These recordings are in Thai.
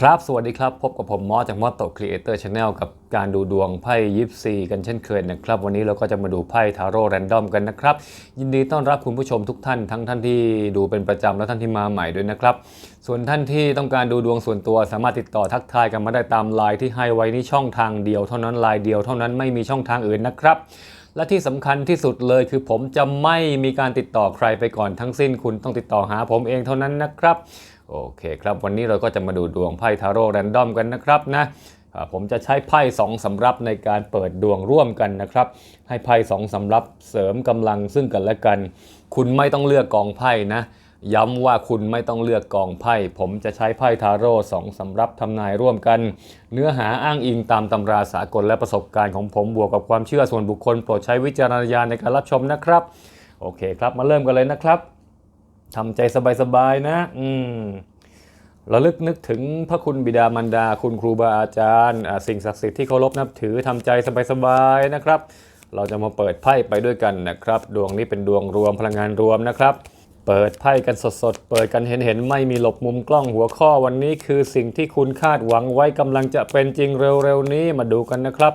ครับ สวัสดีครับ พบกับผมมอสจากมอสโตครีเอเตอร์ชาแนลกับการดูดวงไพ่ยิปซีกันเช่นเคยนะครับ วันนี้เราก็จะมาดูไพ่ทาโร่แรนดอมกันนะครับ ยินดีต้อนรับคุณผู้ชมทุกท่านทั้งท่านที่ดูเป็นประจำและท่านที่มาใหม่ด้วยนะครับ ส่วนท่านที่ต้องการดูดวงส่วนตัวสามารถติดต่อทักทายกันมาได้ตามไลน์ที่ให้ไว้นี่ช่องทางเดียวเท่านั้นไลน์เดียวเท่านั้นไม่มีช่องทางอื่นนะครับและที่สำคัญที่สุดเลยคือผมจะไม่มีการติดต่อใครไปก่อนทั้งสิ้นคุณต้องติดต่อหาผมเองเท่านั้นนะครับ โอเคครับวันนี้เราก็จะมาดูดวงไพ่ทาโร่แรนดอมกันนะครับนะผมจะใช้ไพ่สองสำรับในการเปิดดวงร่วมกันนะครับ ให้ไพ่สองสำรับเสริมกำลังซึ่งกันและกัน คุณไม่ต้องเลือกกองไพ่นะ ย้ำว่าคุณไม่ต้องเลือกกองไพ่ ผมจะใช้ไพ่ทาโร่สองสำรับทำนายร่วมกัน เนื้อหาอ้างอิงตามตำราสากลและประสบการณ์ของผมบวกกับความเชื่อส่วนบุคคลโปรดใช้วิจารณญาณในการรับชมนะครับ โอเคครับมาเริ่มกันเลยนะครับ ทำใจสบายๆนะ อืมระลึกนึกถึงพระคุณบิดามารดา คุณครูบาอาจารย์ สิ่งศักดิ์สิทธิ์ที่เคารพนับถือทำใจสบายๆนะครับ เราจะมาเปิดไพ่ไปด้วยกันนะครับ ดวงนี้เป็นดวงรวมพลังงานรวมนะครับ เปิดไพ่กันสดๆ เปิดกันเห็นๆ ไม่มีหลบมุมกล้องหัวข้อวันนี้คือสิ่งที่คุณคาดหวังไว้กำลังจะเป็นจริงเร็วๆนี้มาดูกันนะครับ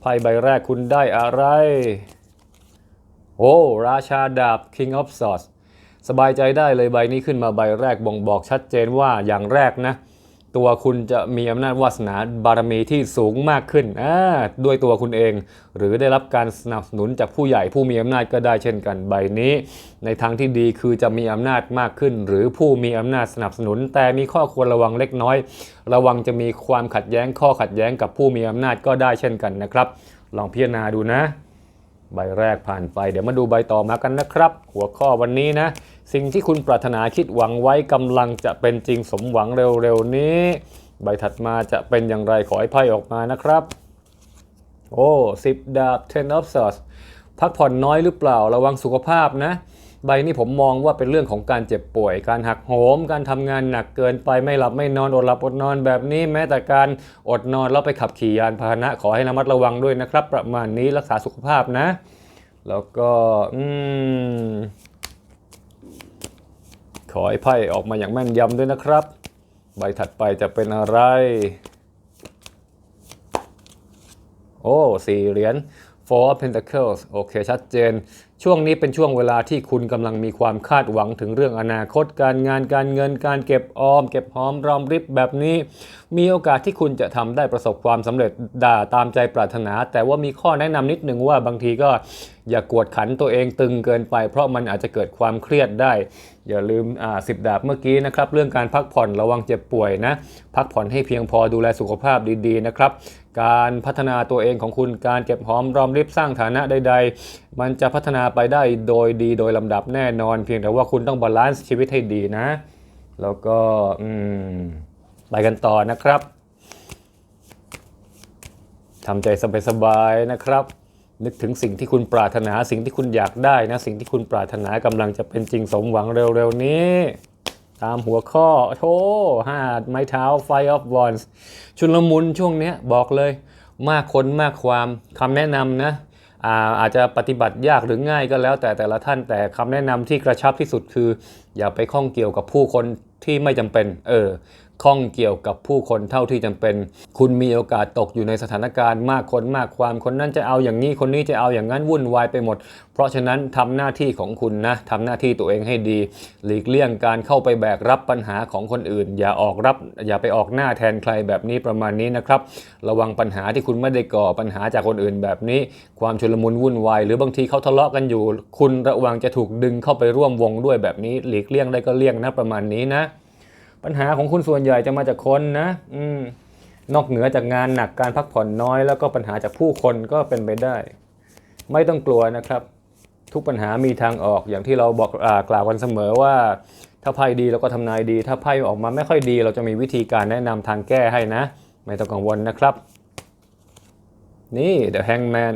ไพ่ใบแรกคุณได้อะไร โอ้ราชาดาบ King of Swords สบายใจได้เลยใบนี้ขึ้นมาใบแรกบ่งบอกชัดเจนว่าอย่างแรกนะ ตัวคุณจะมีอำนาจวาสนาบารมีที่สูงมากขึ้นด้วยตัวคุณเอง หรือได้รับการสนับสนุนจากผู้ใหญ่ผู้มีอำนาจก็ได้เช่นกันใบนี้ ในทางที่ดีคือจะมีอำนาจมากขึ้น หรือผู้มีอำนาจสนับสนุน แต่มีข้อควรระวังเล็กน้อย ระวังจะมีความขัดแย้งข้อขัดแย้งกับผู้มีอำนาจก็ได้เช่นกันนะครับ ลองพิจารณาดูนะ ใบแรกผ่านไป เดี๋ยวมาดูใบต่อมากันนะครับ หัวข้อวันนี้นะ สิ่งที่คุณปรารถนาคิดหวังไว้กำลังจะเป็นจริงสมหวังเร็วๆนี้ ใบถัดมาจะเป็นอย่างไรขอให้ไพ่ออกมานะครับ โอ้สิบดาบ ten of swords พักผ่อนน้อยหรือเปล่าระวังสุขภาพนะ ใบนี้ผมมองว่าเป็นเรื่องของการเจ็บป่วย การหักโหม การทำงานหนักเกินไปไม่หลับไม่นอนอดหลับอดนอนแบบนี้ แม้แต่การอดนอนแล้วไปขับขี่ยานพาหนะขอให้ระมัดระวังด้วยนะครับ ประมาณนี้รักษาสุขภาพนะ แล้วก็อืมขอให้ไพ่ออกมาอย่างแม่นยำด้วยนะครับ ใบถัดไปจะเป็นอะไร โอ้สี่เหรียญ Four of Pentacles โอเค ชัดเจนช่วงนี้เป็นช่วงเวลาที่คุณกำลังมีความคาดหวังถึงเรื่องอนาคต การงานการเงินการเก็บออม เก็บหอมรอมริบแบบนี้ มีโอกาสที่คุณจะทำได้ประสบความสำเร็จด่าตามใจปรารถนา แต่ว่ามีข้อแนะนำนิดนึงว่าบางทีก็อย่ากวดขันตัวเองตึงเกินไป เพราะมันอาจจะเกิดความเครียดได้ อย่าลืมอ่าสิบดาบเมื่อกี้นะครับ เรื่องการพักผ่อนระวังเจ็บป่วยนะ พักผ่อนให้เพียงพอดูแลสุขภาพดีๆนะครับ การพัฒนาตัวเองของคุณการเก็บหอมรอมริบสร้างฐานะใด ๆ มันจะพัฒนาไปได้โดยดีโดยลำดับแน่นอน เพียงแต่ว่าคุณต้องบาลานซ์ชีวิตให้ดีนะ แล้วก็ไปกันต่อนะครับทำใจสบายๆนะครับ นึกถึงสิ่งที่คุณปรารถนาสิ่งที่คุณอยากได้นะ สิ่งที่คุณปรารถนากำลังจะเป็นจริงสมหวังเร็วๆนี้ ตามหัวข้อโธ่ห้าไม้เท้า Five of Wands ชุนลมุนช่วงเนี้ยบอกเลย มากคนมากความคำแนะนำนะ อาอาจจะปฏิบัติยากหรือง่ายก็แล้วแต่แต่ละท่านแต่คำแนะนำที่กระชับที่สุดคือ อย่าไปข้องเกี่ยวกับผู้คนที่ไม่จำเป็น เออ ข้องเกี่ยวกับผู้คนเท่าที่จำเป็น คุณมีโอกาสตกอยู่ในสถานการณ์มากคนมากความ คนนั้นจะเอาอย่างนี้ คนนี้จะเอาอย่างนั้นวุ่นวายไปหมด เพราะฉะนั้นทำหน้าที่ของคุณนะทำหน้าที่ตัวเองให้ดี หลีกเลี่ยงการเข้าไปแบกรับปัญหาของคนอื่น อย่าออกรับ อย่าไปออกหน้าแทนใครแบบนี้ประมาณนี้นะครับ ระวังปัญหาที่คุณไม่ได้ก่อปัญหาจากคนอื่นแบบนี้ ความชุลมุนวุ่นวาย หรือบางทีเขาทะเลาะกันอยู่ คุณระวังจะถูกดึงเข้าไปร่วมวงด้วยแบบนี้ หลีกเลี่ยงได้ก็เลี่ยงนะประมาณนี้นะ ปัญหาของคุณส่วนใหญ่จะมาจากคนนะ อืมนอกเหนือจากงานหนักการพักผ่อนน้อย แล้วก็ปัญหาจากผู้คนก็เป็นไปได้ ไม่ต้องกลัวนะครับ ทุกปัญหามีทางออกอย่างที่เราบอกอกล่าวกันเสมอว่า ถ้าไพ่ดีเราก็ทำนายดี ถ้าไพ่ออกมาไม่ค่อยดี เราจะมีวิธีการแนะนำทางแก้ให้นะ ไม่ต้องกังวลนะครับ นี่ The Hangman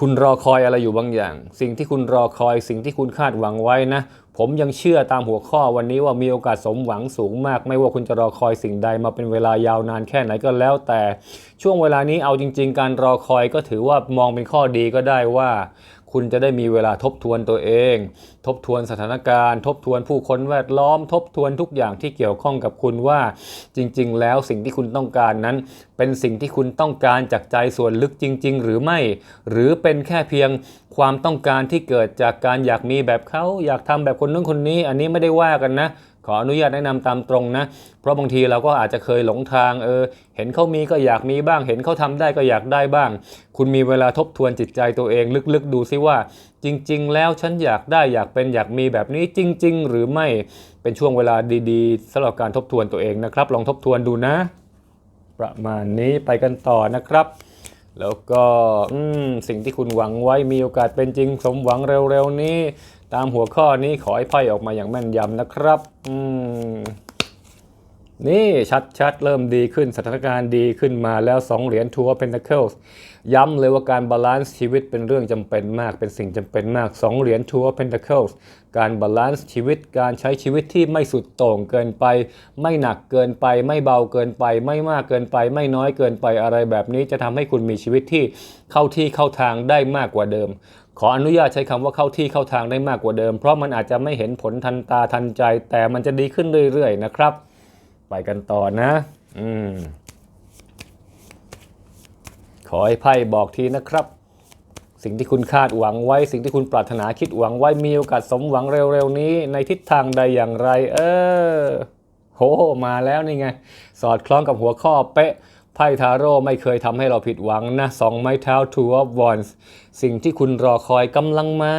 คุณรอคอยอะไรอยู่บางอย่าง สิ่งที่คุณรอคอยสิ่งที่คุณคาดหวังไว้นะ ผมยังเชื่อตามหัวข้อวันนี้ว่ามีโอกาสสมหวังสูงมาก ไม่ว่าคุณจะรอคอยสิ่งใดมาเป็นเวลายาวนานแค่ไหนก็แล้ว แต่ช่วงเวลานี้เอาจริง ๆ การรอคอยก็ถือว่ามองเป็นข้อดีก็ได้ว่า คุณจะได้มีเวลาทบทวนตัวเอง ทบทวนสถานการณ์ ทบทวนผู้คนแวดล้อม ทบทวนทุกอย่างที่เกี่ยวข้องกับคุณว่า จริง ๆ แล้วสิ่งที่คุณต้องการนั้น เป็นสิ่งที่คุณต้องการจากใจส่วนลึกจริง ๆ หรือไม่ หรือเป็นแค่เพียงความต้องการที่เกิดจากการอยากมีแบบเขาอยากทำแบบคนนู้นคนนี้ อันนี้ไม่ได้ว่ากันนะ ขออนุญาตแนะนำตามตรงนะ เพราะบางทีเราก็อาจจะเคยหลงทางเออเห็นเขามีก็อยากมีบ้าง เห็นเขาทำได้ก็อยากได้บ้าง คุณมีเวลาทบทวนจิตใจตัวเอง ลึกๆ ดูซิว่า จริง ๆ แล้วฉันอยากได้อยากเป็นอยากมีแบบนี้จริง ๆ หรือไม่เป็นช่วงเวลาดีๆสำหรับการทบทวนตัวเองนะครับ ลองทบทวนดูนะ ประมาณนี้ไปกันต่อนะครับแล้วก็สิ่งที่คุณหวังไว้มีโอกาสเป็นจริงสมหวังเร็วๆนี้ ตามหัวข้อนี้ขอให้ไพ่ออกมาอย่างแม่นยำนะครับอืมนี่ชัดๆ เริ่มดีขึ้นสถานการณ์ดีขึ้นมาแล้ว 2 เหรียญทัวร์เพน t เคิลส์ย้ำเลยว่าการบาลานซ์ชีวิตเป็นเรื่องจำเป็นมากเป็นสิ่งจำเป็นมาก 2 เหรียญทัวร์เพน t เคิลส์การบาลานซ์ชีวิตการใช้ชีวิตที่ไม่สุดโต่งเกินไป ไม่หนักเกินไป ไม่เบาเกินไป ไม่มากเกินไป ไม่น้อยเกินไปอะไรแบบนี้จะทำให้คุณมีชีวิตที่เข้าที่เข้าทางได้มากกว่าเดิม ขออนุญาตใช้คำว่าเข้าที่เข้าทางได้มากกว่าเดิม เพราะมันอาจจะไม่เห็นผลทันตาทันใจ แต่มันจะดีขึ้นเรื่อยๆนะครับ ไปกันต่อนะ อืมขอให้ไพ่บอกทีนะครับ สิ่งที่คุณคาดหวังไว้ สิ่งที่คุณปรารถนาคิดหวังไว้มีโอกาสสมหวังเร็วๆนี้ ในทิศทางใดอย่างไร เออโหมาแล้วนี่ไง สอดคล้องกับหัวข้อเป๊ะไพ่ทาโร่ไม่เคยทำให้เราผิดหวังนะสองไม้เท้า two of wands สิ่งที่คุณรอคอยกำลังมา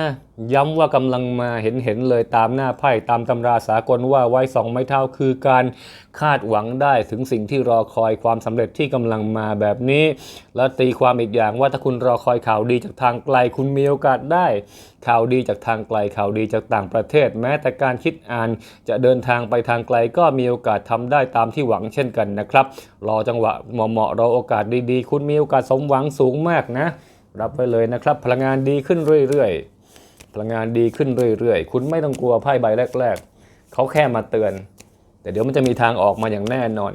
ย้ำว่ากำลังมาเห็นเห็นเลยตามหน้าไพ่ตามตำราสากลว่าไว้สองไม้เท้าคือการคาดหวังได้ถึงสิ่งที่รอคอยความสำเร็จที่กำลังมาแบบนี้ แล้วตีความอีกอย่างว่าถ้าคุณรอคอยข่าวดีจากทางไกลคุณมีโอกาสได้ ข่าวดีจากทางไกลข่าวดีจากต่างประเทศ แม้แต่การคิดอ่าน จะเดินทางไปทางไกลก็มีโอกาสทำได้ตามที่หวังเช่นกันนะครับรอจังหวะเหมาะๆรอโอกาสดีๆ คุณมีโอกาสสมหวังสูงมากนะ รับไว้เลยนะครับ พลังงานดีขึ้นเรื่อยๆ พลังงานดีขึ้นเรื่อยๆ คุณไม่ต้องกลัวไพ่ใบแรก ๆ เขาแค่มาเตือน แต่เดี๋ยวมันจะมีทางออกมาอย่างแน่นอน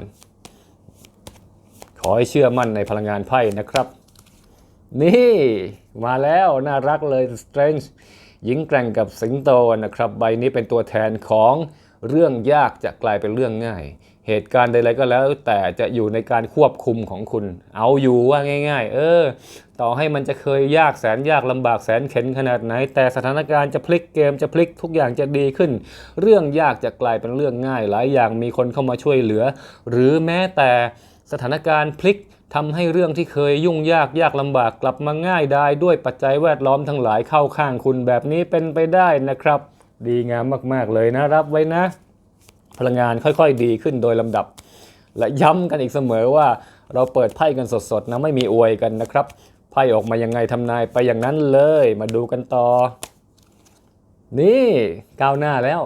ขอให้เชื่อมั่นในพลังงานไพ่นะครับ นี่มาแล้วน่ารักเลย Strange หญิงแกร่งกับสิงโตนะครับ ใบนี้เป็นตัวแทนของเรื่องยากจะกลายเป็นเรื่องง่าย เหตุการณ์ใดๆก็แล้ว แต่จะอยู่ในการควบคุมของคุณ เอาอยู่ว่าง่าย ๆ เออ ต่อให้มันจะเคยยากแสนยากลำบากแสนเข็นขนาดไหน แต่สถานการณ์จะพลิกเกมจะพลิกทุกอย่างจะดีขึ้น เรื่องยากจะกลายเป็นเรื่องง่าย หลายอย่างมีคนเข้ามาช่วยเหลือ หรือแม้แต่สถานการณ์พลิกทำให้เรื่องที่เคยยุ่งยากยากลำบากกลับมาง่ายได้ ด้วยปัจจัยแวดล้อมทั้งหลายเข้าข้างคุณแบบนี้เป็นไปได้นะครับ ดีงามมากๆเลยนะรับไว้นะ พลังงานค่อยๆดีขึ้นโดยลำดับ และย้ำกันอีกเสมอว่าเราเปิดไพ่กันสดๆนะไม่มีอวยกันนะครับไพ่ออกมายังไงทำนายไปอย่างนั้นเลยมาดูกันต่อ นี่ก้าวหน้าแล้ว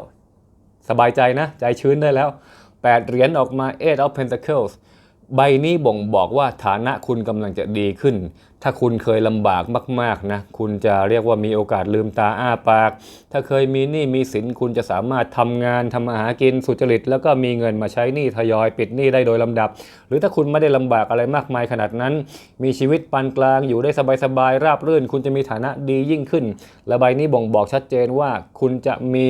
สบายใจนะ ใจชื้นได้แล้ว 8 เหรียญออกมา Eight of Pentacles ใบนี้บ่งบอกว่าฐานะคุณกำลังจะดีขึ้น ถ้าคุณเคยลำบากมากๆนะคุณจะเรียกว่ามีโอกาสลืมตาอ้าปาก ถ้าเคยมีหนี้มีสินคุณจะสามารถทำงานทำมาหากินสุจริต แล้วก็มีเงินมาใช้หนี้ทยอยปิดหนี้ได้โดยลำดับ หรือถ้าคุณไม่ได้ลำบากอะไรมากมายขนาดนั้น มีชีวิตปานกลางอยู่ได้สบายๆราบรื่น คุณจะมีฐานะดียิ่งขึ้น และใบนี้บ่งบอกชัดเจนว่าคุณจะมี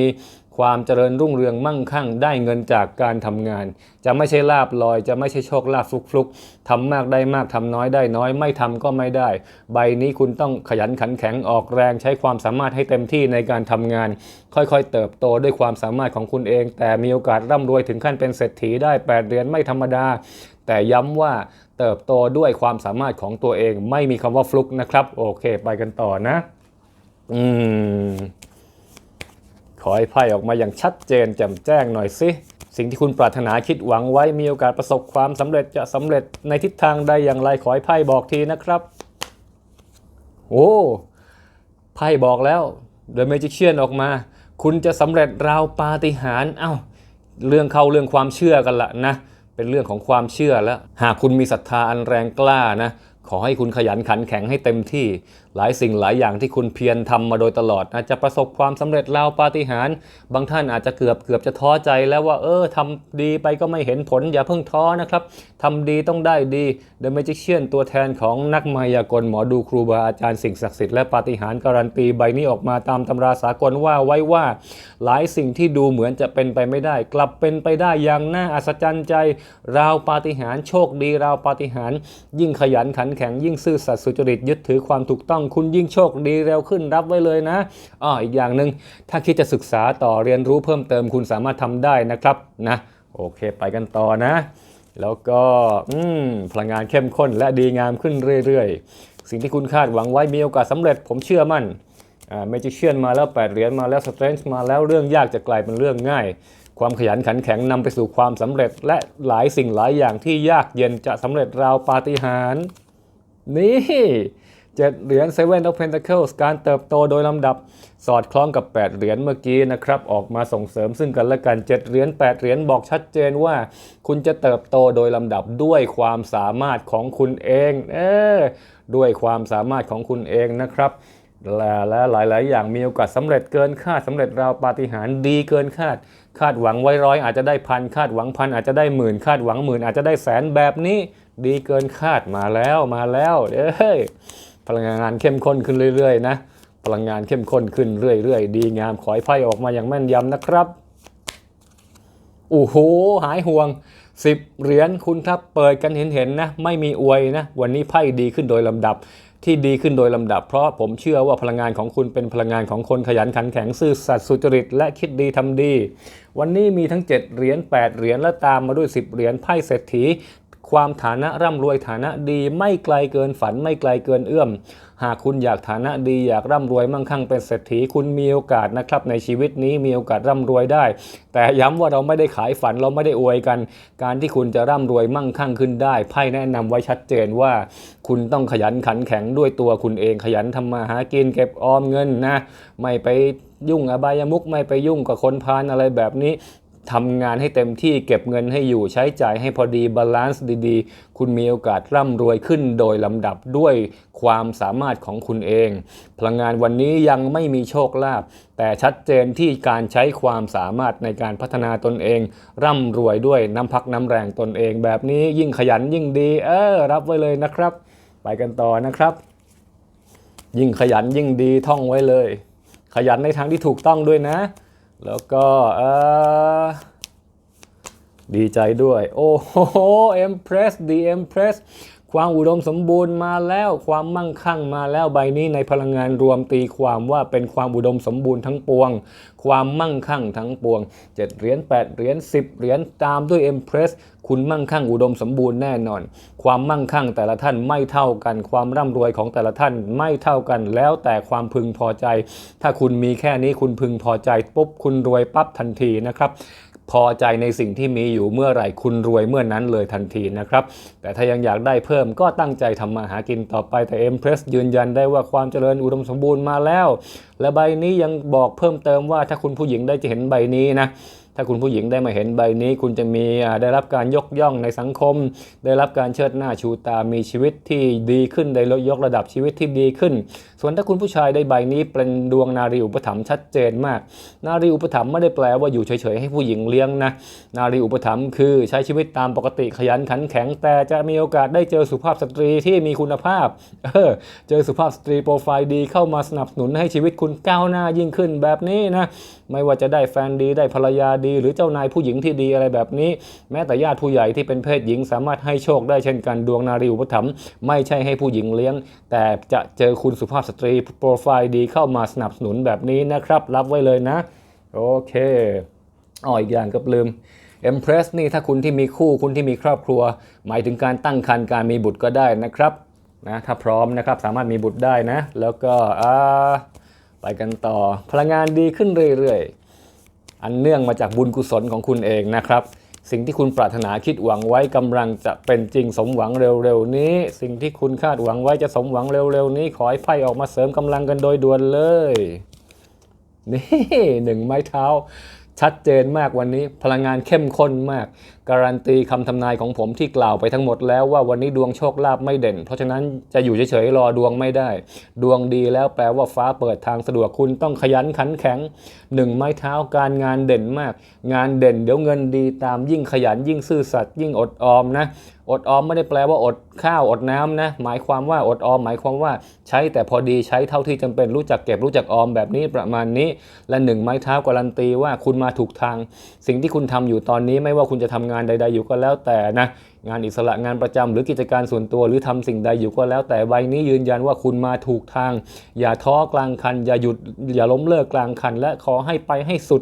ความเจริญรุ่งเรืองมั่งคั่งได้เงินจากการทำงาน จะไม่ใช่ลาบลอย จะไม่ใช่โชคลาภฟลุกๆทำมากได้มากทำน้อยได้น้อย ไม่ทำก็ไม่ได้ ใบนี้คุณต้องขยันขันแข็งออกแรง ใช้ความสามารถให้เต็มที่ในการทำงาน ค่อยๆ เติบโตด้วยความสามารถของคุณเอง แต่มีโอกาสร่ำรวยถึงขั้นเป็นเศรษฐีได้ 8เดือนไม่ธรรมดา แต่ย้ำว่าเติบโตด้วยความสามารถของตัวเอง ไม่มีคำว่าฟลุกนะครับ โอเค ไปกันต่อนะ อืม ขอให้ไพ่ออกมาอย่างชัดเจนแจ่มแจ้งหน่อยสิ สิ่งที่คุณปรารถนาคิดหวังไว้มีโอกาสประสบความสำเร็จจะสำเร็จในทิศทางใดอย่างไรขอให้ไพ่บอกทีนะครับ โอ้ไพ่บอกแล้วเดอะเมจิเชียนออกมา คุณจะสำเร็จราวปาฏิหาริย์เอ้า เรื่องเข้าเรื่องความเชื่อกันละนะ เป็นเรื่องของความเชื่อแล้ว หากคุณมีศรัทธาอันแรงกล้านะ ขอให้คุณขยันขันแข็งให้เต็มที่หลายสิ่งหลายอย่างที่คุณเพียรทำมาโดยตลอด อาจจะประสบความสำเร็จราวปาฏิหาริย์บางท่านอาจจะเกือบเกือบจะท้อใจแล้วว่าเออทำดีไปก็ไม่เห็นผล อย่าเพิ่งท้อนะครับทำดีต้องได้ดี The Magician ตัวแทนของนักมายากลหมอดูครูบาอาจารย์สิ่งศักดิ์สิทธิ์และปาฏิหาริย์การันตีใบนี้ออกมาตามตำราสากลว่าไว้ว่า หลายสิ่งที่ดูเหมือนจะเป็นไปไม่ได้ กลับเป็นไปได้อย่างน่าอัศจรรย์ใจ ราวปาฏิหาริย์โชคดีราวปาฏิหาริย์ยิ่งขยันขันแข็งยิ่งซื่อสัตย์สุจริตยึดถือความถูกต้องคุณยิ่งโชคดีเร็วขึ้นรับไว้เลยนะอ้ออีกอย่างหนึ่งถ้าคิดจะศึกษาต่อเรียนรู้เพิ่มเติมคุณสามารถทำได้นะครับนะโอเคไปกันต่อนะ แล้วก็อืพลังงานเข้มข้นและดีงามขึ้นเรื่อยๆ สิ่งที่คุณคาดหวังไว้มีโอกาสสำเร็จผมเชื่อมั่นเมจิเชียนมาแล้ว 8 เหรียญมาแล้วสเตรนจ์มาแล้วเรื่องยากจะกลายเป็นเรื่องง่าย ความขยันขันแข็งนำไปสู่ความสำเร็จ และหลายสิ่งหลายอย่างที่ยากเย็นจะสำเร็จราวปาฏิหาริย์นี่ เจ็ดเหรียญ Seven of Pentacles การเติบโตโดยลำดับสอดคล้องกับ 8 เหรียญเมื่อกี้นะครับ ออกมาส่งเสริมซึ่งกันและกัน 7 เหรียญ 8 เหรียญบอกชัดเจนว่า คุณจะเติบโตโดยลำดับด้วยความสามารถของคุณเอง เออด้วยความสามารถของคุณเองนะครับและหลาย ๆ อย่างมีโอกาสสำเร็จเกินคาดสำเร็จราวปาฏิหาริย์ดีเกินคาด คาดหวังไว้ร้อยอาจจะได้พันคาดหวังพันอาจจะได้หมื่นคาดหวังหมื่นอาจจะได้แสนแบบนี้ ดีเกินคาดมาแล้วมาแล้วเอ้ย ลังงานเข้มข้นขึ้นเรื่อยๆนะพลังงานเข้มข้นขึ้นเรื่อยๆ ดีงามขอให้ไพ่ออกมาอย่างแม่นยำนะครับโอ้โหหายห่วง 10 เหรียญคุณถ้าเปิดกันเห็นๆนะ ไม่มีอวยนะ วันนี้ไพ่ดีขึ้นโดยลำดับที่ดีขึ้นโดยลำดับ เพราะผมเชื่อว่าพลังงานของคุณเป็นพลังงานของคนขยันขันแข็งซื่อสัตย์สุจริต และคิดดีทำดี วันนี้มีทั้ง 7 เหรียญ8เหรียญและตามมาด้วย 10 เหรียญไพ่เศรษฐี ความฐานะร่ำรวยฐานะดีไม่ไกลเกินฝันไม่ไกลเกินเอื้อม หากคุณอยากฐานะดีอยากร่ำรวยมั่งคั่งเป็นเศรษฐีคุณมีโอกาสนะครับในชีวิตนี้มีโอกาสร่ำรวยได้ แต่ย้ำว่าเราไม่ได้ขายฝันเราไม่ได้อวยกัน การที่คุณจะร่ำรวยมั่งคั่งขึ้นได้ไพ่แนะนำไว้ชัดเจนว่า คุณต้องขยันขันแข็งด้วยตัวคุณเองขยันทำมาหากินเก็บออมเงินนะ ไม่ไปยุ่งอบายมุกไม่ไปยุ่งกับคนพาลอะไรแบบนี้ ทำงานให้เต็มที่เก็บเงินให้อยู่ใช้จ่ายให้พอดีบาลานซ์ดีๆ คุณมีโอกาสร่ำรวยขึ้นโดยลำดับด้วยความสามารถของคุณเอง พลังงานวันนี้ยังไม่มีโชคลาภแต่ชัดเจนที่การใช้ความสามารถในการพัฒนาตนเอง ร่ำรวยด้วยน้ำพักน้ำแรงตนเอง แบบนี้ยิ่งขยันยิ่งดี เออ รับไว้เลยนะครับ ไปกันต่อนะครับ ยิ่งขยันยิ่งดีท่องไว้เลย ขยันในทางที่ถูกต้องด้วยนะ แล้วก็ดีใจด้วย โอ้โห Empress The Empress ความอุดมสมบูรณ์มาแล้วความมั่งคั่งมาแล้วใบนี้ในพลังงานรวมตีความว่าเป็นความอุดมสมบูรณ์ทั้งปวง ความมั่งคั่งทั้งปวง 7 เหรียญ8เหรียญ10 เหรียญตามด้วย Empress คุณมั่งคั่งอุดมสมบูรณ์แน่นอน ความมั่งคั่งแต่ละท่านไม่เท่ากัน ความร่ำรวยของแต่ละท่านไม่เท่ากัน แล้วแต่ความพึงพอใจ ถ้าคุณมีแค่นี้คุณพึงพอใจปุ๊บคุณรวยปั๊บทันทีนะครับพอใจในสิ่งที่มีอยู่เมื่อไหร่คุณรวยเมื่อนั้นเลยทันทีนะครับ แต่ถ้ายังอยากได้เพิ่มก็ตั้งใจทำมาหากินต่อไปแต่ Empress ยืนยันได้ว่าความเจริญอุดมสมบูรณ์มาแล้ว และใบนี้ยังบอกเพิ่มเติมว่าถ้าคุณผู้หญิงได้จะเห็นใบนี้นะ ถ้าคุณผู้หญิงได้มาเห็นใบนี้ คุณจะมีได้รับการยกย่องในสังคม ได้รับการเชิดหน้าชูตามีชีวิตที่ดีขึ้นได้ยกระดับชีวิตที่ดีขึ้น ส่วนถ้าคุณผู้ชายได้ใบนี้เป็นดวงนารีอุปถัมภ์ชัดเจนมาก นารีอุปถัมภ์ไม่ได้แปลว่าอยู่เฉยๆให้ผู้หญิงเลี้ยงนะนารีอุปถัมภ์คือใช้ชีวิตตามปกติขยันขันแข็ง แต่จะมีโอกาสได้เจอสุภาพสตรีที่มีคุณภาพเออเจอสุภาพสตรีโปรไฟล์ดีเข้ามาสนับสนุนให้ชีวิตคุณก้าวหน้ายิ่งขึ้นแบบนี้นะ ไม่ว่าจะได้แฟนดีได้ภรรยาดีหรือเจ้านายผู้หญิงที่ดีอะไรแบบนี้ แม้แต่ญาติผู้ใหญ่ที่เป็นเพศหญิงสามารถให้โชคได้เช่นกันดวงนารีอุปถัมภ์ไม่ใช่ให้ผู้หญิงเลี้ยง แต่จะเจอคุณสุภาพสตรีโปรไฟล์ดีเข้ามาสนับสนุนแบบนี้นะครับ รับไว้เลยนะ โอเคอ๋ออีกอย่างก็ลืม Empress นี่ถ้าคุณที่มีคู่คุณที่มีครอบครัว หมายถึงการตั้งครรภ์การมีบุตรก็ได้นะครับนะถ้าพร้อมนะครับสามารถมีบุตรได้นะ แล้วก็อ่า ไปกันต่อพลังงานดีขึ้นเรื่อยๆ อันเนื่องมาจากบุญกุศลของคุณเองนะครับ สิ่งที่คุณปรารถนาคิดหวังไว้กำลังจะเป็นจริงสมหวังเร็วๆนี้ สิ่งที่คุณคาดหวังไว้จะสมหวังเร็วๆนี้ ขอให้ไพ่ออกมาเสริมกำลังกันโดยด่วนเลยนี่หนึ่งไม้เท้าชัดเจนมากวันนี้พลังงานเข้มข้นมากการันตีคำทำนายของผมที่กล่าวไปทั้งหมดแล้วว่าวันนี้ดวงโชคลาภไม่เด่น เพราะฉะนั้นจะอยู่เฉยๆรอดวงไม่ได้ ดวงดีแล้วแปลว่าฟ้าเปิดทางสะดวกคุณต้องขยันขันแข็งหนึ่งไม้เท้าการงานเด่นมาก งานเด่นเดี๋ยวเงินดีตามยิ่งขยันยิ่งซื่อสัตย์ยิ่งอดออมนะอดออมไม่ได้แปลว่าอดข้าวอดน้ำนะ หมายความว่าอดออม หมายความว่าใช้แต่พอดีใช้เท่าที่จำเป็นรู้จักเก็บรู้จักออมแบบนี้ประมาณนี้ และหนึ่งไม้เท้าการันตีว่าคุณมาถูกทาง สิ่งที่คุณทำอยู่ตอนนี้ไม่ว่าคุณจะทำงานใด ๆ อยู่ก็แล้วแต่นะงานอิสระงานประจำหรือกิจการส่วนตัว หรือทำสิ่งใดอยู่ก็แล้วแต่ใบนี้ยืนยันว่าคุณมาถูกทาง อย่าท้อกลางคัน อย่าหยุดอย่าล้มเลิกกลางคัน และขอให้ไปให้สุด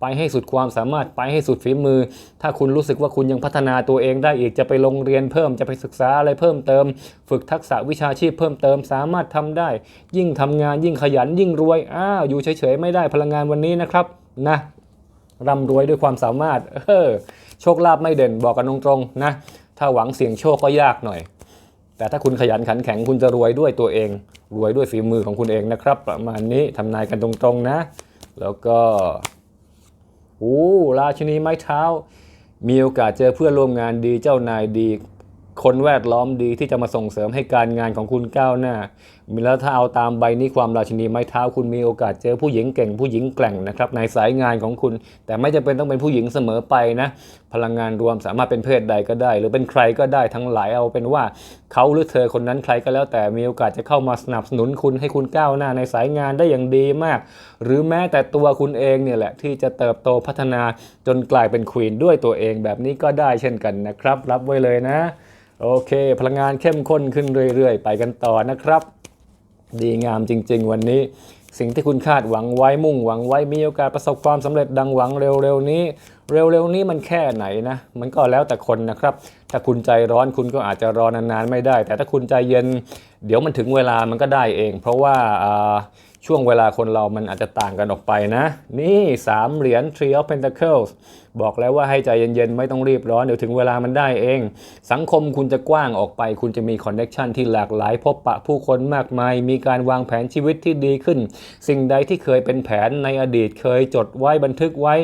ไปให้สุดความสามารถไปให้สุดฝีมือ ถ้าคุณรู้สึกว่าคุณยังพัฒนาตัวเองได้อีกจะไปโรงเรียนเพิ่มจะไปศึกษาอะไรเพิ่มเติม ฝึกทักษะวิชาชีพเพิ่มเติมสามารถทำได้ ยิ่งทำงานยิ่งขยันยิ่งรวยอ้าวอยู่เฉยๆไม่ได้พลังงานวันนี้นะครับนะร่ำรวยด้วยความสามารถเออ โชคลาภไม่เด่นบอกกันตรงๆนะถ้าหวังเสี่ยงโชคก็ยากหน่อย แต่ถ้าคุณขยันขันแข็งคุณจะรวยด้วยตัวเอง รวยด้วยฝีมือของคุณเองนะครับ ประมาณนี้ทำนายกันตรงๆนะ แล้วก็โอ้ราชินีไม้เท้า มีโอกาสเจอเพื่อนร่วมงานดีเจ้านายดี คนแวดล้อมดีที่จะมาส่งเสริมให้การงานของคุณก้าวหน้า มีแล้วถ้าเอาตามใบนี้ความราชินีไม้เท้าคุณมีโอกาสเจอผู้หญิงเก่งผู้หญิงแกร่งนะครับในสายงานของคุณ แต่ไม่จำเป็นต้องเป็นผู้หญิงเสมอไปนะ พลังงานรวมสามารถเป็นเพศใดก็ได้ หรือเป็นใครก็ได้ทั้งหลายเอาเป็นว่าเขาหรือเธอคนนั้นใครก็แล้ว แต่มีโอกาสจะเข้ามาสนับสนุนคุณให้คุณก้าวหน้าในสายงานได้อย่างดีมาก หรือแม้แต่ตัวคุณเองเนี่ยแหละที่จะเติบโตพัฒนาจนกลายเป็นควีนด้วยตัวเองแบบนี้ก็ได้เช่นกันนะครับ รับไว้เลยนะ โอเค พลังงานเข้มข้นขึ้นเรื่อย ๆ ไปกันต่อนะครับ ดีงามจริง ๆ วันนี้ สิ่งที่คุณคาดหวังไว้มุ่งหวังไว้มีโอกาสประสบความสำเร็จดังหวังเร็วๆนี้ เร็วๆนี้มันแค่ไหนนะ มันก็แล้วแต่คนนะครับ ถ้าคุณใจร้อนคุณก็อาจจะรอนานๆไม่ได้ แต่ถ้าคุณใจเย็น เดี๋ยวมันถึงเวลามันก็ได้เอง เพราะว่าช่วงเวลาคนเรามันอาจจะต่างกันออกไปนะ นี่สามเหรียญ Three of Pentacles บอกแล้วว่าให้ใจเย็นๆ ไม่ต้องรีบร้อน เดี๋ยวถึงเวลามันได้เอง สังคมคุณจะกว้างออกไป คุณจะมีคอนเน็ชันที่หลากหลาย พบปะผู้คนมากมาย มีการวางแผนชีวิตที่ดีขึ้น สิ่งใดที่เคยเป็นแผนในอดีตเคยจดไว้บันทึกไว้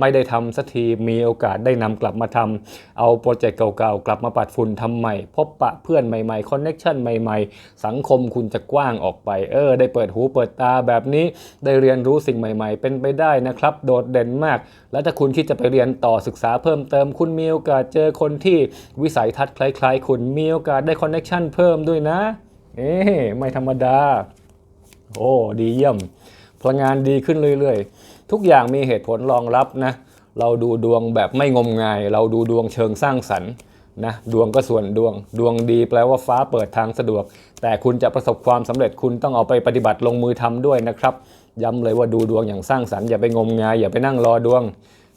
ไม่ได้ทำสักทีมีโอกาสได้นำกลับมาทำเอาโปรเจกต์เก่าๆ กลับมาปัดฝุ่นทำใหม่ พบปะเพื่อนใหม่ๆคอนเน็ชันใหม่ๆ สังคมคุณจะกว้างออกไปเออ ได้เปิดหูเปิดตาแบบนี้ได้เรียนรู้สิ่งใหม่ ๆ เป็นไปได้นะครับ โดดเด่นมาก และถ้าคุณคิดจะไปเรียนต่อศึกษาเพิ่มเติม คุณมีโอกาสเจอคนที่วิสัยทัศน์คล้ายๆ คุณมีโอกาสได้คอนเน็ชันเพิ่มด้วยนะเอ๊ไม่ธรรมดา โอ้ ดีเยี่ยม พลังงานดีขึ้นเรื่อยๆ ทุกอย่างมีเหตุผลรองรับนะ เราดูดวงแบบไม่งมงาย เราดูดวงเชิงสร้างสรรค์นะดวงก็ส่วนดวง ดวงดีแปลว่าฟ้าเปิดทางสะดวก แต่คุณจะประสบความสำเร็จคุณต้องเอาไปปฏิบัติลงมือทำด้วยนะครับ ย้ำเลยว่าดูดวงอย่างสร้างสรรค์อย่าไปงมงายอย่าไปนั่งรอดวง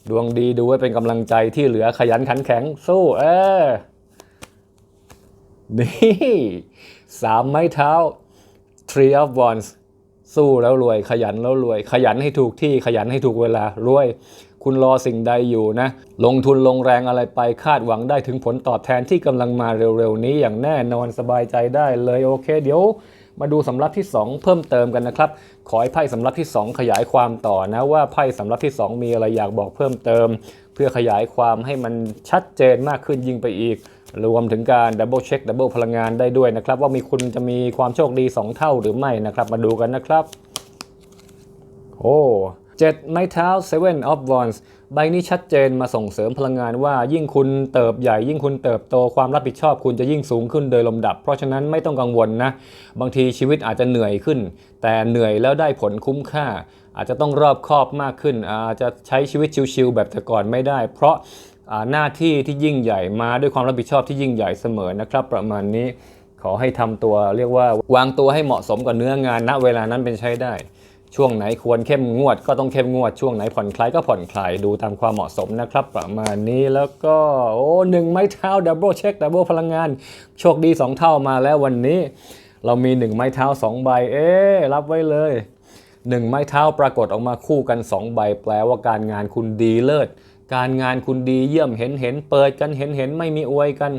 ดวงดีดูไว้เป็นกำลังใจที่เหลือขยันขันแข็ง สู้เออนี่สามไม้เท้า Three of Wands สู้แล้วรวยขยันแล้วรวย ขยันให้ถูกที่ขยันให้ถูกเวลารวย คุณรอสิ่งใดอยู่นะ ลงทุนลงแรงอะไรไปคาดหวังได้ถึงผลตอบแทนที่กำลังมาเร็วๆนี้อย่างแน่นอนสบายใจได้เลยโอเคเดี๋ยว มาดูสำรับที่ 2 เพิ่มเติมกันนะครับ ขอให้ไพ่สำรับที่ 2 ขยายความต่อนะว่าไพ่สำรับที่ 2 มีอะไรอยากบอกเพิ่มเติม เพื่อขยายความให้มันชัดเจนมากขึ้นยิ่งไปอีก รวมถึงการดับเบิลเช็คดับเบิลพลังงานได้ด้วยนะครับ ว่ามีคุณจะมีความโชคดี 2 เท่าหรือไม่นะครับ มาดูกันนะครับ โอ้เจ็ดไม้เท้า Seven of Wands ใบนี้ชัดเจนมาส่งเสริมพลังงานว่ายิ่งคุณเติบใหญ่ ยิ่งคุณเติบโตความรับผิดชอบคุณจะยิ่งสูงขึ้นโดยลำดับ เพราะฉะนั้นไม่ต้องกังวลนะ บางทีชีวิตอาจจะเหนื่อยขึ้น แต่เหนื่อยแล้วได้ผลคุ้มค่า อาจจะต้องรอบคอบมากขึ้น อาจจะใช้ชีวิตชิวๆแบบแต่ก่อนไม่ได้ เพราะาหน้าที่ที่ยิ่งใหญ่มาด้วยความรับผิดชอบที่ยิ่งใหญ่เสมอนะครับ ประมาณนี้ขอให้ทำตัวเรียกว่าวางตัวให้เหมาะสมกับเนื้องานณเวลานั้นเป็นใช้ได้ ช่วงไหนควรเข้มงวดก็ต้องเข้มงวด ช่วงไหนผ่อนคลายก็ผ่อนคลายดูตามความเหมาะสมนะครับ ประมาณนี้แล้วก็โอ้หนึ่งไม้เท้าดับเบิลเช็คดับเบิลพลังงาน โชคดี 2 เท่ามาแล้ววันนี้ เรามี 1 ไม้เท้า 2 ใบ เอ๊รับไว้เลย 1 ไม้เท้าปรากฏออกมาคู่กัน 2 ใบ แปลว่าการงานคุณดีเลิศการงานคุณดีเยี่ยมเห็นเห็นเปิดกันเห็นเห็นไม่มีอวยกัน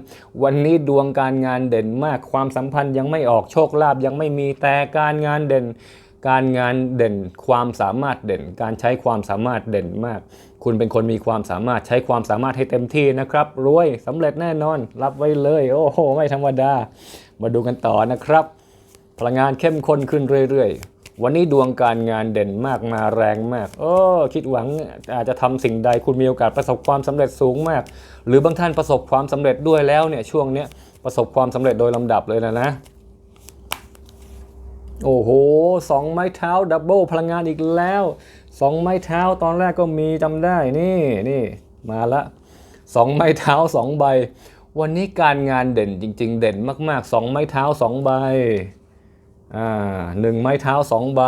วันนี้ดวงการงานเด่นมากความสัมพันธ์ยังไม่ออกโชคลาภยังไม่มีแต่การงานเด่น การงานเด่นความสามารถเด่น การใช้ความสามารถเด่นมาก คุณเป็นคนมีความสามารถใช้ความสามารถให้เต็มที่นะครับรวยสำเร็จแน่นอน รับไว้เลย โอ้โห ไม่ธรรมดา มาดูกันต่อนะครับ พลังงานเข้มข้นขึ้นเรื่อยๆ วันนี้ดวงการงานเด่นมากมาแรงมากโอ้คิดหวังอาจจะทำสิ่งใดคุณมีโอกาสประสบความสำเร็จสูงมาก หรือบางท่านประสบความสำเร็จด้วยแล้วเนี่ยช่วงเนี้ยประสบความสำเร็จโดยลำดับเลยนะนะ โอ้โหสองไม้เท้าดับเบิลพลังงานอีกแล้วสองไม้เท้าตอนแรกก็มีจำได้นี่นี่มาละสองไม้เท้าสองใบ วันนี้การงานเด่นจริง ๆ เด่นมากๆสองไม้เท้าสองใบอ่าหนึ่งไม้เท้าสองใบ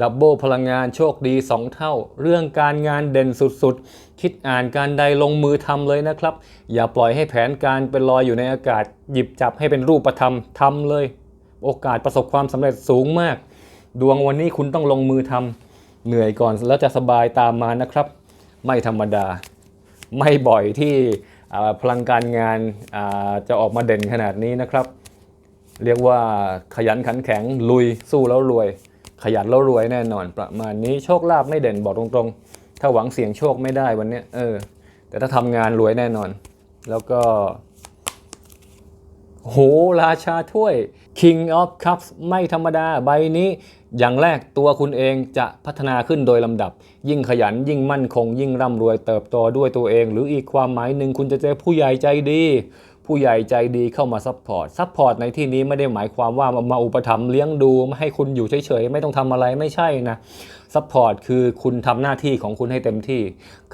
ดับเบิลพลังงานโชคดีสองเท่า เรื่องการงานเด่นสุดๆ คิดอ่านการใดลงมือทำเลยนะครับ อย่าปล่อยให้แผนการเป็นลอยอยู่ในอากาศ หยิบจับให้เป็นรูปธรรมทำเลย โอกาสประสบความสำเร็จสูงมาก ดวงวันนี้คุณต้องลงมือทำเหนื่อยก่อนแล้วจะสบายตามมานะครับ ไม่ธรรมดา ไม่บ่อยที่พลังการงานาจะออกมาเด่นขนาดนี้นะครับ เรียกว่าขยันขันแข็งลุยสู้แล้วรวย ขยันแล้วรวยแน่นอนประมาณนี้โชคลาภไม่เด่นบอกตรงๆ ถ้าหวังเสี่ยงโชคไม่ได้วันนี้เออ แต่ถ้าทำงานรวยแน่นอน แล้วก็ โหราชาถ้วย King of Cups ไม่ธรรมดาใบนี้ อย่างแรกตัวคุณเองจะพัฒนาขึ้นโดยลำดับ ยิ่งขยันยิ่งมั่นคง ยิ่งร่ำรวยเติบโตด้วยตัวเอง หรืออีกความหมายหนึ่งคุณจะเจอผู้ใหญ่ใจดี ผู้ใหญ่ใจดีเข้ามาซัพพอร์ตซัพพอร์ตในที่นี้ไม่ได้หมายความว่ามามาอุปถัมภ์เลี้ยงดูไม่ให้คุณอยู่เฉยๆไม่ต้องทำอะไรไม่ใช่นะซัพพอร์ตคือคุณทำหน้าที่ของคุณให้เต็มที่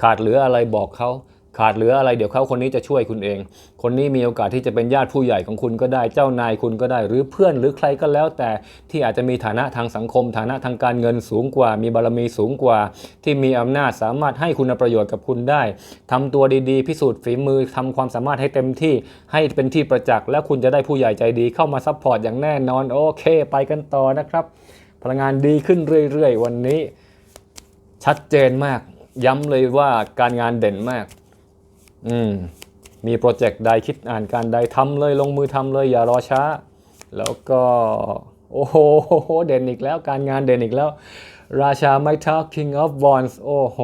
ขาดเหลืออะไรบอกเขา ขาดเหลืออะไรเดี๋ยวเขาคนนี้จะช่วยคุณเอง คนนี้มีโอกาสที่จะเป็นญาติผู้ใหญ่ของคุณก็ได้เจ้านายคุณก็ได้ หรือเพื่อนหรือใครก็แล้ว แต่ที่อาจจะมีฐานะทางสังคม ฐานะทางการเงินสูงกว่า มีบารมีสูงกว่า ที่มีอำนาจสามารถให้คุณประโยชน์กับคุณได้ทำตัวดีๆ พิสูจน์ฝีมือทำความสามารถให้เต็มที่ให้เป็นที่ประจักษ์และคุณจะได้ผู้ใหญ่ใจดีเข้ามาซัพพอร์ตอย่างแน่นอนโอเค ไปกันต่อนะครับ พลังงานดีขึ้นเรื่อยๆ วันนี้ ชัดเจนมาก ย้ำเลยว่าการงานเด่นมาก อืมมีโปรเจกต์ใดคิดอ่านการใดทำเลยลงมือทำเลยอย่ารอช้า แล้วก็ โอ้โหเด่นอีกแล้วการงานเด่นอีกแล้ว ราชาไม้เท้า King of Wands โอ้โห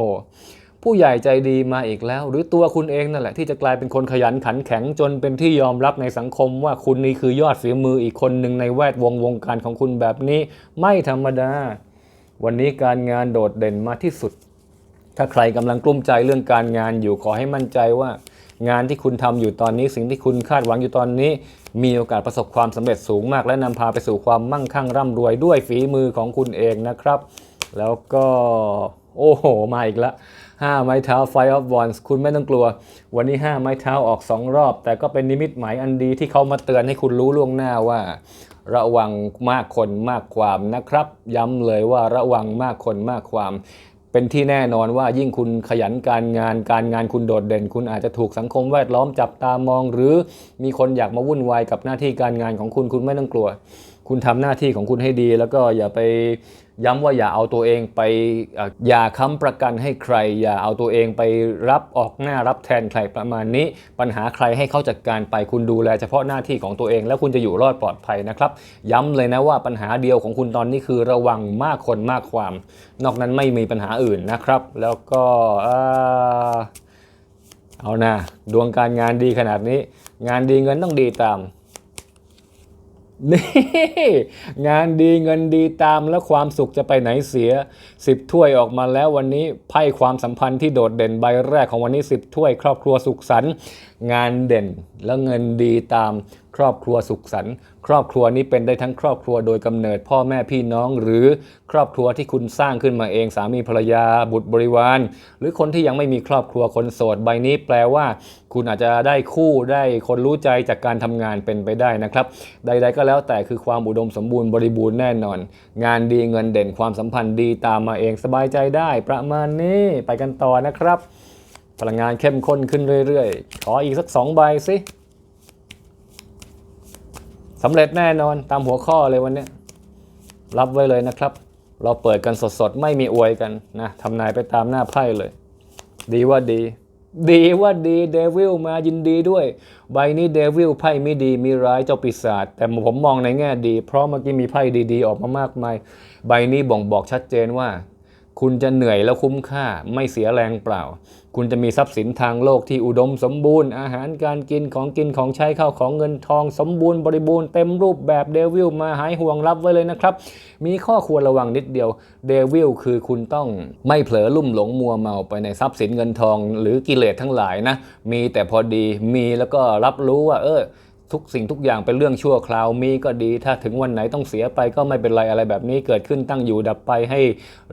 ผู้ใหญ่ใจดีมาอีกแล้ว หรือตัวคุณเองนั่นแหละที่จะกลายเป็นคนขยันขันแข็งจนเป็นที่ยอมรับในสังคมว่าคุณนี่คือยอดฝีมืออีกคนหนึ่งในแวดวงวงการของคุณแบบนี้ ไม่ธรรมดา วันนี้การงานโดดเด่นมาที่สุด ถ้าใครกำลังกลุ้มใจเรื่องการงานอยู่ขอให้มั่นใจว่า งานที่คุณทำอยู่ตอนนี้ สิ่งที่คุณคาดหวังอยู่ตอนนี้ มีโอกาสประสบความสำเร็จสูงมาก และนำพาไปสู่ความมั่งคั่งร่ำรวยด้วยฝีมือของคุณเองนะครับ แล้วก็โอ้โห มาอีกล้วห้าไม้เท้า Five of Wands คุณไม่ต้องกลัว วันนี้ 5 ไม้เท้าออก 2 รอบ แต่ก็เป็นนิมิตหมายอันดีที่เขามาเตือนให้คุณรู้ล่วงหน้าว่า ระวังมากคนมากความนะครับ ย้ำเลยว่าระวังมากคนมากความ เป็นที่แน่นอนว่ายิ่งคุณขยันการงาน การงานคุณโดดเด่น คุณอาจจะถูกสังคมแวดล้อมจับตามอง หรือมีคนอยากมาวุ่นวายกับหน้าที่การงานของคุณคุณไม่ต้องกลัว คุณทำหน้าที่ของคุณให้ดี แล้วก็อย่าไป ย้ำว่าอย่าเอาตัวเองไปอย่าค้ำประกันให้ใคร อย่าเอาตัวเองไปรับออกหน้ารับแทนใครประมาณนี้ ปัญหาใครให้เขาจัดการไปคุณดูแลเฉพาะหน้าที่ของตัวเอง แล้วคุณจะอยู่รอดปลอดภัยนะครับ ย้ำเลยนะว่าปัญหาเดียวของคุณตอนนี้คือระวังมากคนมากความ นอกนั้นไม่มีปัญหาอื่นนะครับ แล้วก็เอานะดวงการงานดีขนาดนี้ งานดีเงินต้องดีตาม นี่งานดีเงินดีตามแล้วความสุขจะไปไหนเสียสิบถ้วยออกมาแล้ววันนี้ไพ่ความสัมพันธ์ที่โดดเด่นใบแรกของวันนี้สิบถ้วย ครอบครัวสุขสันต์งานเด่นแล้วเงินดีตาม ครอบครัวสุขสันต์ครอบครัวนี้เป็นได้ทั้งครอบครัวโดยกำเนิดพ่อแม่พี่น้อง หรือครอบครัวที่คุณสร้างขึ้นมาเองสามีภรรยาบุตรบริวาร หรือคนที่ยังไม่มีครอบครัวคนโสดใบนี้แปลว่า คุณอาจจะได้คู่ได้คนรู้ใจจากการทำงานเป็นไปได้นะครับ ใด ๆ ก็แล้วแต่คือความอุดมสมบูรณ์บริบูรณ์แน่นอน งานดีเงินเด่นความสัมพันธ์ดีตามมาเองสบายใจได้ ประมาณนี้ไปกันต่อนะครับ พลังงานเข้มข้นขึ้นเรื่อยๆ ขออีกสักสองใบสิ สำเร็จแน่นอนตามหัวข้อเลยวันนี้รับไว้เลยนะครับ เราเปิดกันสดๆ ไม่มีอวยกันนะทำนายไปตามหน้าไพ่เลย ดีว่าดี ดีว่าดีเดวิลมายินดีด้วย ใบนี้เดวิลไพ่ไม่ดีมีร้ายเจ้าปีศาจแต่ผมมองในแง่ดี เพราะเมื่อกี้มีไพ่ดีๆ ออกมามากมาย ใบนี้บ่งบอกชัดเจนว่า คุณจะเหนื่อยแล้วคุ้มค่าไม่เสียแรงเปล่า คุณจะมีทรัพย์สินทางโลกที่อุดมสมบูรณ์ อาหารการกินของกินของใช้ข้าวของเงินทอง สมบูรณ์บริบูรณ์เต็มรูปแบบเดวิลมาหายห่วงรับไว้เลยนะครับ มีข้อควรระวังนิดเดียวเดวิลคือคุณต้องไม่เผลอลุ่มหลงมัวเมาไปในทรัพย์สินเงินทอง หรือกิเลสทั้งหลายนะ มีแต่พอดีมีแล้วก็รับรู้ว่าเออ ทุกสิ่งทุกอย่างเป็นเรื่องชั่วคราวมีก็ดี ถ้าถึงวันไหนต้องเสียไปก็ไม่เป็นไรอะไรแบบนี้เกิดขึ้นตั้งอยู่ดับไปให้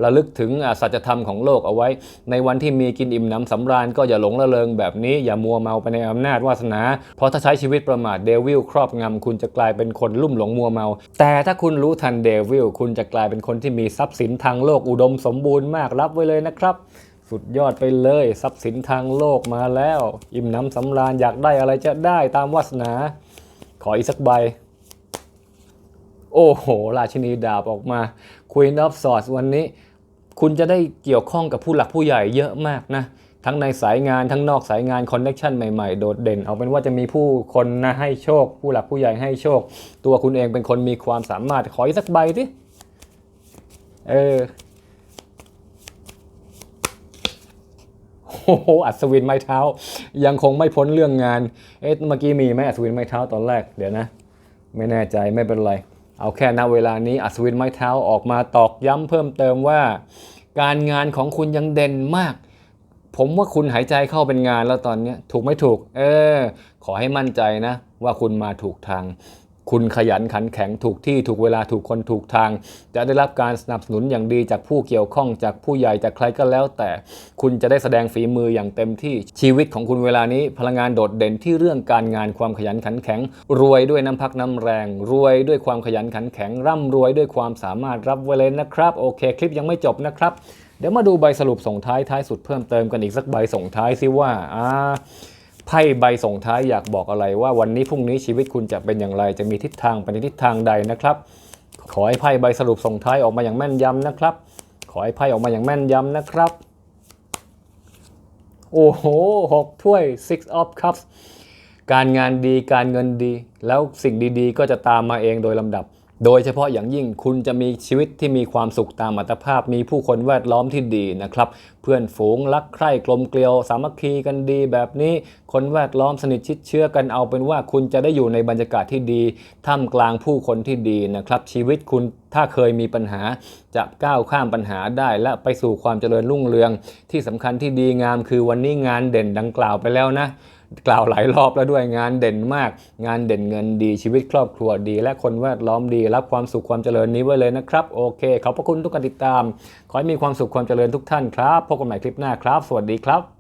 ระลึกถึงสัจธรรมของโลกเอาไว้ ในวันที่มีกินอิ่มน้ำสำราญก็อย่าหลงละเลงแบบนี้อย่ามัวเมาไปในอำนาจวาสนา เพราะถ้าใช้ชีวิตประมาทเดวิลครอบงำคุณจะกลายเป็นคนลุ่มหลงมัวเมา แต่ถ้าคุณรู้ทันเดวิลคุณจะกลายเป็นคนที่มีทรัพย์สินทางโลกอุดมสมบูรณ์มากรับไว้เลยนะครับสุดยอดไปเลย ทรัพย์สินทางโลกมาแล้ว อิ่มน้ำสำราญอยากได้อะไรจะได้ตามวาสนา ขออีกสักใบ โอ้โห ราชินีดาบออกมา Queen of Swords วันนี้ คุณจะได้เกี่ยวข้องกับผู้หลักผู้ใหญ่เยอะมากนะ ทั้งในสายงานทั้งนอกสายงานคอนเน c t ชันใหม่ๆ โดดเด่น เอาเป็นว่าจะมีผู้คนนะให้โชค ผู้หลักผู้ใหญ่ให้โชค ตัวคุณเองเป็นคนมีความสามารถขออีกสักใบสิเออ โอ้โหอัศวินไม้เท้า ยังคงไม่พ้นเรื่องงาน เอ๊ะเมื่อกี้มีไหมอัศวินไม้เท้าตอนแรกเดี๋ยวนะ ไม่แน่ใจไม่เป็นไร เอาแค่ณเวลานี้อัศวินไม้เท้าออกมาตอกย้ำเพิ่มเติมว่า การงานของคุณยังเด่นมาก ผมว่าคุณหายใจเข้าเป็นงานแล้วตอนนี้ถูกไม่ถูก เออ ขอให้มั่นใจนะ ว่าคุณมาถูกทาง คุณขยันขันแข็งถูกที่ถูกเวลาถูกคนถูกทาง จะได้รับการสนับสนุนอย่างดีจากผู้เกี่ยวข้องจากผู้ใหญ่จากใครก็แล้วแต่ คุณจะได้แสดงฝีมืออย่างเต็มที่ชีวิตของคุณเวลานี้ พลังงานโดดเด่นที่เรื่องการงานความขยันขันแข็ง รวยด้วยน้ำพักน้ำแรง รวยด้วยความขยันขันแข็ง ร่ำรวยด้วยความสามารถรับไว้เลยนะครับ โอเค คลิปยังไม่จบนะครับ เดี๋ยวมาดูใบสรุปส่งท้ายท้ายสุดเพิ่มเติมกันอีกสักใบส่งท้ายซิว่าอ่า ไพ่ใบส่งท้ายอยากบอกอะไรว่าวันนี้พรุ่งนี้ชีวิตคุณจะเป็นอย่างไร จะมีทิศทางไปในทิศทางใดนะครับ ขอให้ไพ่ใบสรุปส่งท้ายออกมาอย่างแม่นยำนะครับ ขอให้ไพ่ออกมาอย่างแม่นยำนะครับ โอ้โหหกถ้วย six of cups การงานดีการเงินดี แล้วสิ่งดีๆ ก็จะตามมาเองโดยลำดับ โดยเฉพาะอย่างยิ่งคุณจะมีชีวิตที่มีความสุขตามอัตภาพ มีผู้คนแวดล้อมที่ดีนะครับ เพื่อนฝูงรักใคร่กลมเกลียวสามัคคีกันดีแบบนี้ คนแวดล้อมสนิทชิดเชื้อกันเอาเป็นว่าคุณจะได้อยู่ในบรรยากาศที่ดี ท่ามกลางผู้คนที่ดีนะครับ ชีวิตคุณถ้าเคยมีปัญหาจะก้าวข้ามปัญหาได้ และไปสู่ความเจริญรุ่งเรือง ที่สำคัญที่ดีงามคือวันนี้งานเด่นดังกล่าวไปแล้วนะ กล่าวหลายรอบแล้วด้วยงานเด่นมาก งานเด่นเงินดีชีวิตครอบครัวดี และคนแวดล้อมดี รับความสุขความเจริญนี้ไว้เลยนะครับโอเคขอบพระคุณทุกการติดตาม ขอให้มีความสุขความเจริญทุกท่านครับพบกันใหม่คลิปหน้าครับ สวัสดีครับ